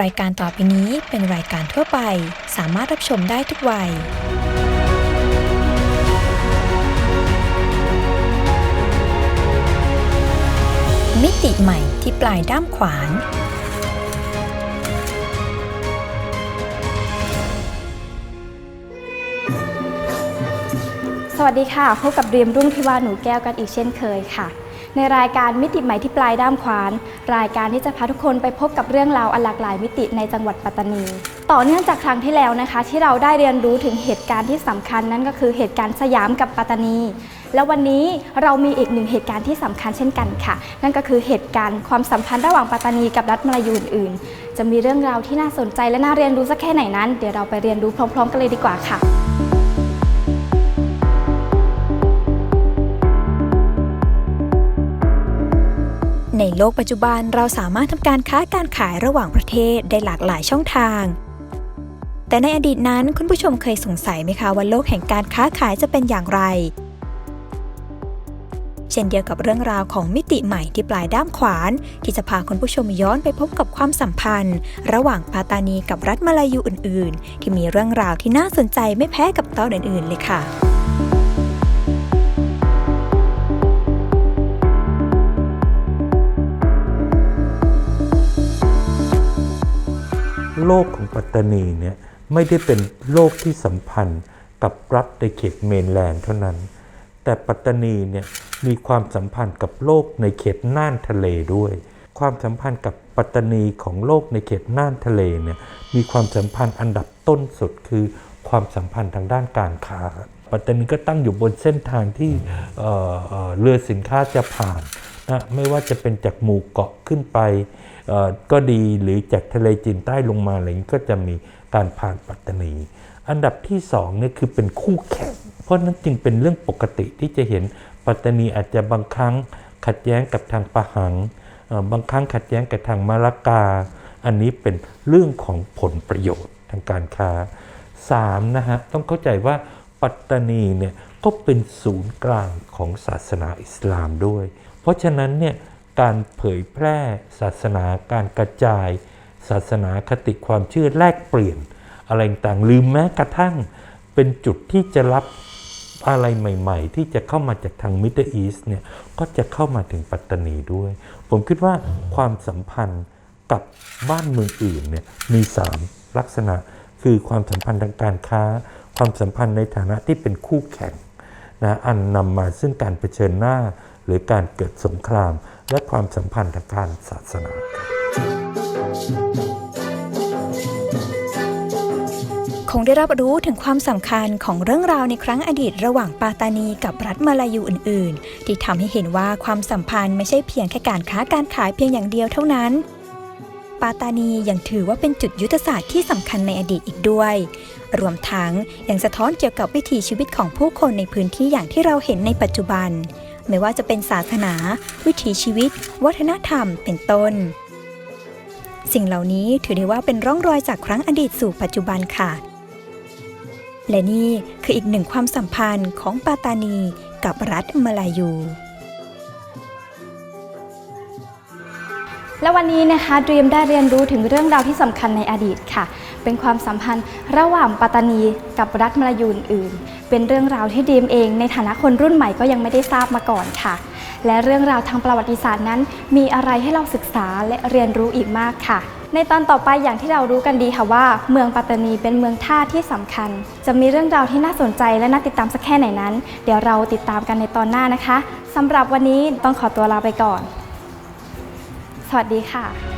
รายการต่อไปนี้เป็นรายการทั่วไป สามารถรับชมได้ทุกวัย มิติใหม่ที่ปลายด้ามขวาน สวัสดีค่ะ พบกับเรียมรุ่งพิวาหนูแก้วกันอีกเช่นเคยค่ะ ในรายการมิติใหม่ที่ปลายด้ามขวาน รายการที่จะพาทุกคนไปพบกับเรื่องราวอันหลากหลายมิติในจังหวัดปัตตานี ต่อเนื่องจากครั้งที่แล้วนะคะ ที่เราได้เรียนรู้ถึงเหตุการณ์ที่สำคัญนั่นก็คือเหตุการณ์สยามกับปัตตานี แล้ววันนี้เรามีอีกหนึ่งเหตุการณ์ที่สำคัญเช่นกันค่ะ นั่นก็คือเหตุการณ์ความสัมพันธ์ระหว่างปัตตานีกับรัฐมลายูอื่นๆจะมีเรื่องราวที่น่าสนใจและน่าเรียนรู้สักแค่ไหนนั้น เดี๋ยวเราไปเรียนรู้พร้อม ๆ กันเลยดีกว่าค่ะ ในโลกปัจจุบันเราสามารถทำการค้าการขายระหว่างประเทศได้หลากหลายช่องทาง แต่ในอดีตนั้นคุณผู้ชมเคยสงสัยไหมคะว่าโลกแห่งการค้าขายจะเป็นอย่างไร เช่นเดียวกับเรื่องราวของมิติใหม่ที่ปลายด้ามขวาน ที่จะพาคุณผู้ชมย้อนไปพบกับความสัมพันธ์ ระหว่างปาตานีกับรัฐมาลายูอื่น ๆ ที่มีเรื่องราวที่น่าสนใจไม่แพ้กับตอนอื่น ๆ เลยค่ะ โลกของปัตตานีเนี่ยไม่ได้เป็นโลกที่สัมพันธ์กับรัฐในเขตเมนแลนด์เท่านั้น แต่ปัตตานีเนี่ยมีความสัมพันธ์กับโลกในเขตน่านทะเลด้วย ความสัมพันธ์กับปัตตานีของโลกในเขตน่านทะเลเนี่ยมีความสัมพันธ์อันดับต้นสุดคือความสัมพันธ์ทางด้านการค้าปัตตานีก็ตั้งอยู่บนเส้นทางที่เเเรือสินค้าจะผ่าน นะไม่ว่าจะเป็นจากหมู่เกาะขึ้นไปก็ดีหรือจากทะเลจีนใต้ลงมาอะไรนี้ก็จะมีการผ่านปัตตานี อันดับที่สองเนี่ยคือเป็นคู่แข่ง เพราะนั้นจึงเป็นเรื่องปกติที่จะเห็นปัตตานีอาจจะบางครั้งขัดแย้งกับทางปะหัง บางครั้งขัดแย้งกับทางมาลากา อันนี้เป็นเรื่องของผลประโยชน์ทางการค้าสามนะฮะต้องเข้าใจว่าปัตตานีเนี่ยก็เป็นศูนย์กลางของศาสนาอิสลามด้วย ราะฉะนั้นเนี่ยการเผยแพร่ศาสนาการกระจาย ศาสนาคติความเชื่อแลกเปลี่ยน อะไรต่างหรือแม้กระทั่งเป็นจุดที่จะรับอะไรใหม่ๆ ที่จะเข้ามาจากทางมิดเดิลอีสเนี่ยก็จะเข้ามาถึงปัตตานีด้วย ผมคิดว่าความสัมพันธ์กับบ้านเมืองอื่นเนี่ยมี 3 ลักษณะคือความสัมพันธ์ทางการค้า ความสัมพันธ์ในฐานะที่เป็นคู่แข่งนะอันนำมาซึ่งการเผชิญหน้า หรือการเกิดสงคราม และความสัมพันธ์ทางการศาสนาครับคงได้รับรู้ถึงความสำคัญของเรื่องราวในครั้งอดีตระหว่างปาตานีกับรัฐมาลายูอื่น ๆ ที่ทำให้เห็นว่าความสัมพันธ์ไม่ใช่เพียงแค่การค้าการขายเพียงอย่างเดียวเท่านั้น ปาตานียังถือว่าเป็นจุดยุทธศาสตร์ที่สำคัญในอดีตอีกด้วย รวมทั้งยังสะท้อนเกี่ยวกับวิถีชีวิตของผู้คนในพื้นที่อย่างที่เราเห็นในปัจจุบัน ไม่ว่าจะเป็นศาสนา วิถีชีวิต วัฒนธรรม เป็นต้น สิ่งเหล่านี้ถือได้ว่าเป็นร่องรอยจากครั้งอดีตสู่ปัจจุบันค่ะ และนี่คืออีกหนึ่งความสัมพันธ์ของปาตานีกับรัฐมาลายู และวันนี้นะคะดรีมได้เรียนรู้ถึงเรื่องราวที่สำคัญในอดีตค่ะ เป็นความสัมพันธ์ระหว่างปัตตานีกับรัฐมลายูอื่น เป็นเรื่องราวที่ดรีมเองในฐานะคนรุ่นใหม่ก็ยังไม่ได้ทราบมาก่อนค่ะ และเรื่องราวทางประวัติศาสตร์นั้น มีอะไรให้เราศึกษาและเรียนรู้อีกมากค่ะ ในตอนต่อไปอย่างที่เรารู้กันดีค่ะว่า เมืองปัตตานีเป็นเมืองท่าที่สำคัญ จะมีเรื่องราวที่น่าสนใจและน่าติดตามสักแค่ไหนนั้น เดี๋ยวเราติดตามกันในตอนหน้านะคะสำหรับวันนี้ต้องขอตัวลาไปก่อน สวัสดีค่ะ